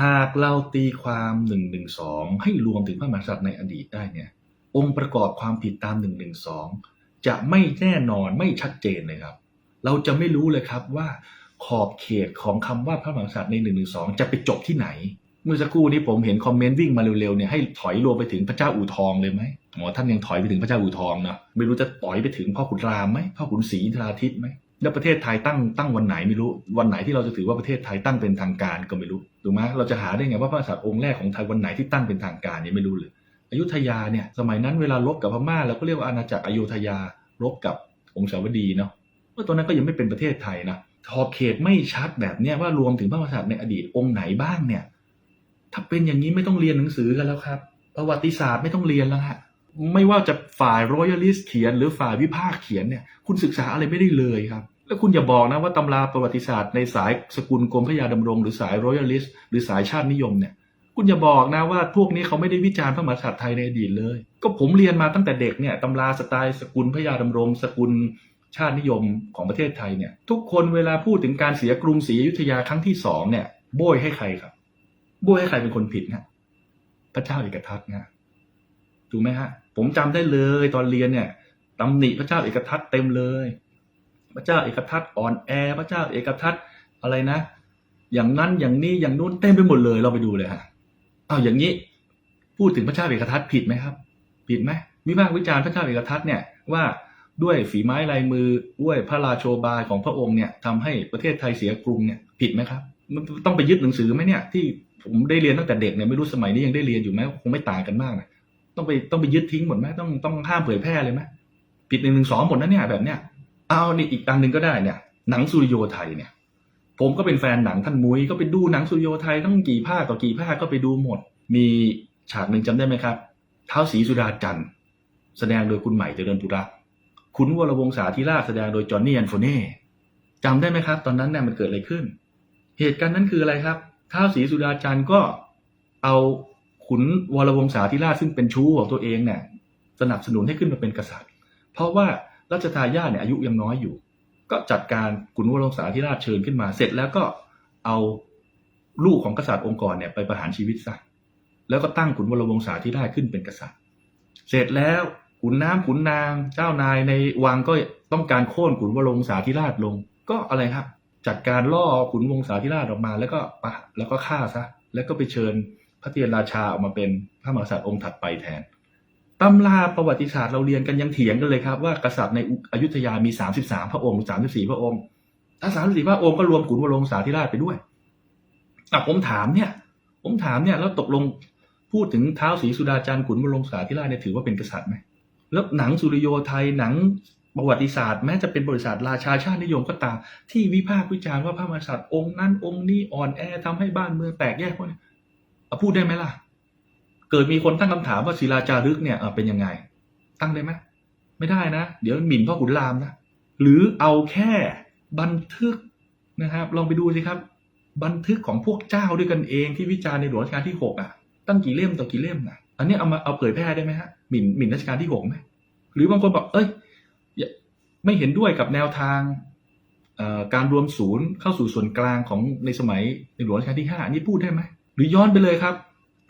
หากเราตีความหนึ่งหนึ่งสองให้รวมถึงพระมหากษัตริย์ในอดีตได้เนี่ย องค์ประกอบความผิดตามหนึ่งหนึ่งสองจะไม่แน่นอนไม่ชัดเจนเลยครับ เราจะไม่รู้เลยครับว่าขอบเขตของคำว่าพระมหากษัตริย์ในหนึ่งหนึ่งสองจะไปจบที่ไหน เมื่อสักครู่นี้ผมเห็นคอมเมนต์วิ่งมาเร็วๆเนี่ยให้ถอยรวมไปถึงพระเจ้าอู่ทองเลยไหมหมอท่านยังถอยไปถึงพระเจ้าอู่ทองนะไม่รู้จะถอยไปถึงพ่อขุนรามไหมพ่อขุนศรีอินทราทิตย์ไหม แล้วประเทศไทยตั้งตั้งวันไหนไม่รู้ วันไหนที่เราจะถือว่าประเทศไทยตั้งเป็นทางการก็ไม่รู้ถูกไหมเราจะหาได้ไงว่าพระมหากษัตริย์องค์แรกของไทยวันไหนที่ตั้งเป็นทางการเนี่ยไม่รู้เลยอยุธยาเนี่ยสมัยนั้นเวลารบกับพม่าเราก็เรียกว่าอาณาจักรอโยธยารบกับองค์สาวดีเนาะเมื่อตอนนั้นก็ยังไม่เป็นประเทศไทยนะขอบเขตไม่ชัดแบบเนี้ยว่ารวมถึงพระมหากษัตริย์ในอดีตองค์ไหนบ้างเนี่ยถ้าเป็นอย่างนี้ไม่ต้องเรียนหนังสือกันแล้วครับ ประวัติศาสตร์ไม่ต้องเรียนแล้วฮะไม่ว่าจะฝ่ายรอยัลิสเขียนหรือฝ่ายวิพากษ์เขียนเนี่ย คุณศึกษาอะไรไม่ได้เลยครับ แล้วคุณอย่าบอกนะว่าตำราประวัติศาสตร์ในสายสกุลกรมพระยาดำรง หรือสายรอยัลิสหรือสายชาตินิยมเนี่ย คุณอย่าบอกนะว่าพวกนี้เขาไม่ได้วิจารณ์พระมหากษัตริย์ไทยในอดีตเลย ก็ผมเรียนมาตั้งแต่เด็กเนี่ยตำราสไตล์สกุลพระยาดำรง สกุลชาตินิยมของประเทศไทยเนี่ยทุกคนเวลาพูดถึงการเสียกรุงศรีอยุธยาครั้งที่สองเนี่ยโบยให้ใครครับ โบยให้ใครเป็นคนผิดนะพระเจ้าเอกทัตนะถูกไหมฮะผมจำได้เลยตอนเรียนเนี่ยตำหนิพระเจ้าเอกทัตเต็มเลย พระเจ้าเอกทัตอ่อนแอ พระเจ้าเอกทัตอะไรนะ อย่างนั้นอย่างนี้อย่างนู้นเต็มไปหมดเลยเราไปดูเลยฮะเอาอย่างนี้พูดถึงพระเจ้าเอกทัตผิดไหมครับ ผิดไหมวิพากษ์วิจารณ์พระเจ้าเอกทัตเนี่ยว่าด้วยฝีไม้ลายมือด้วยพระราโชบายของพระองค์เนี่ยทำให้ประเทศไทยเสียกรุงเนี่ยผิดไหมครับมันต้องไปยึดหนังสือไหมเนี่ยที่ผมได้เรียนตั้งแต่เด็กเนี่ยไม่รู้สมัยนี้ยังได้เรียนอยู่ไหมคงไม่ต่างกันมากนะต้องไปต้องไปยึดทิ้งหมดไหมต้องต้องห้ามเผยแพร่เลยไหมผิดหนึ่งหนึ่งสองหมดนะเนี่ยแบบเนี้ย เอานี่อีกอันหนึ่งก็ได้เนี่ย หนังสุริโยไทยเนี่ย ผมก็เป็นแฟนหนังท่านมุ้ยก็ไปดูหนังสุริโยไทยตั้งกี่ภาคต่อกี่ภาคก็ไปดูหมด มีฉากหนึ่งจำได้ไหมครับเท้าวศรีสุดาจันทร์แสดงโดยคุณใหม่เจริญปุระคุณวรวงศาธิราชแสดงโดยจอห์นนี่แอนโฟเน่จำได้ไหมครับ ตอนนั้นเนี่ยมันเกิดอะไรขึ้น เหตุการณ์นั้นคืออะไรครับท้าวศรีสุดาจันทร์ก็เอาขุนวรวงศาธิราชซึ่งเป็นชู้ของตัวเองเนี่ยสนับสนุนให้ขึ้นมาเป็นกษัตริย์ เพราะว่า รัชทายาทเนี่ยอายุยังน้อยอยู่ ก็จัดการขุนวรวงศาธิราชเชิญขึ้นมา เสร็จแล้วก็เอาลูกของกษัตริย์องค์กรเนี่ยไปประหารชีวิตซะแล้วก็ตั้งขุนวรวงศาธิราชขึ้นเป็นกษัตริย์ เสร็จแล้วขุนน้ำขุนนาง เจ้านายในวังก็ต้องการโค่นขุนวรวงศาธิราชลง ก็อะไรครับ จัดการล่อขุนวงศาธิราชออกมา แล้วก็ปะแล้วก็ฆ่าซะแล้วก็ไปเชิญพระเทียนราชาออกมาเป็นพระมหากษัตริย์องค์ถัดไปแทน ตำราประวัติศาสตร์เราเรียนกันยังเถียงกันเลยครับว่ากษัตริย์ในอยุธยามี 33 พระองค์ 34 พระองค์ ถ้า 34 พระองค์ก็รวมขุนวรวงศาธิราชไปด้วยอะผมถามเนี่ย ผมถามเนี่ยแล้วตกลงพูดถึงเท้าศรีสุดาจันทร์ขุนวรวงศาธิราชเนี่ยถือว่าเป็นกษัตริย์ไหมแล้วหนังสุริโยไทยหนังประวัติศาสตร์แม้จะเป็นบริษัทราชาชาตินิยมก็ตาม ที่วิพากษ์วิจารณ์ว่าพระมหากษัตริย์องค์นั้นองค์นี้อ่อนแอทำให้บ้านเมืองแตกแยกพวกนี้พูดได้ไหมล่ะ เกิดมีคนตั้งคำถามว่าศิลาจารึกเนี่ยเป็นยังไง ตั้งได้ไหมไม่ได้นะ เดี๋ยวหมิ่นพ่อขุนรามนะหรือเอาแค่บันทึกนะครับ ลองไปดูสิครับ บันทึกของพวกเจ้าด้วยกันเองที่วิจารณ์ในหลวงรัชกาลที่หกอะ ตั้งกี่เล่มต่อกี่เล่มนะอันนี้เอามาเอาเผยแพร่ได้ไหมฮะหมิ่นหมิ่นรัชกาลที่หกไหมหรือบางคนบอกเอ้ยไม่เห็นด้วยกับแนวทางการรวมศูนย์เข้าสู่ส่วนกลางของในสมัยในหลวงรัชกาลที่ห้าอันนี้พูดได้ไหมหรือย้อนไปเลยครับ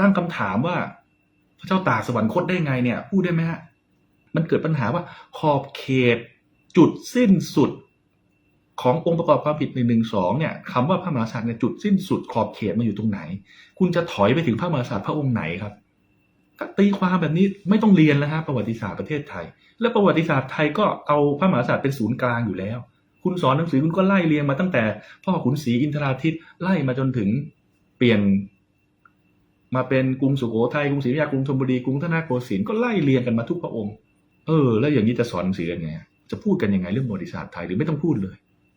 ตั้งคำถามว่า พระเจ้าตากสวรรคตได้ไงเนี่ย พูดได้ไหมฮะ มันเกิดปัญหาว่าขอบเขตจุดสิ้นสุดขององค์ประกอบความผิดหนึ่งหนึ่งสองเนี่ยคำว่าพระมหากษัตริย์เนี่ยจุดสิ้นสุดขอบเขตมันอยู่ตรงไหน คุณจะถอยไปถึงพระมหากษัตริย์พระองค์ไหนครับตีความแบบนี้ไม่ต้องเรียนแล้วฮะประวัติศาสตร์ประเทศไทย และประวัติศาสตร์ไทยก็เอาพระมหากษัตริย์เป็นศูนย์กลางอยู่แล้ว คุณสอนหนังสือคุณก็ไล่เรียงมาตั้งแต่ พ่อขุนศรีอินทราทิตไล่มาจนถึงเปลี่ยน มาเป็นกรุงสุโขทัยกรุงศรีอยุธยากรุงธนบุรีกรุงธนาโกสินทร์ก็ไล่เรียงกันมาทุกพระองค์ เออ แล้วอย่างนี้จะสอนหนังสือกันไงจะพูดกันยังไงเรื่องประวัติศาสตร์ไทยหรือไม่ต้องพูดเลย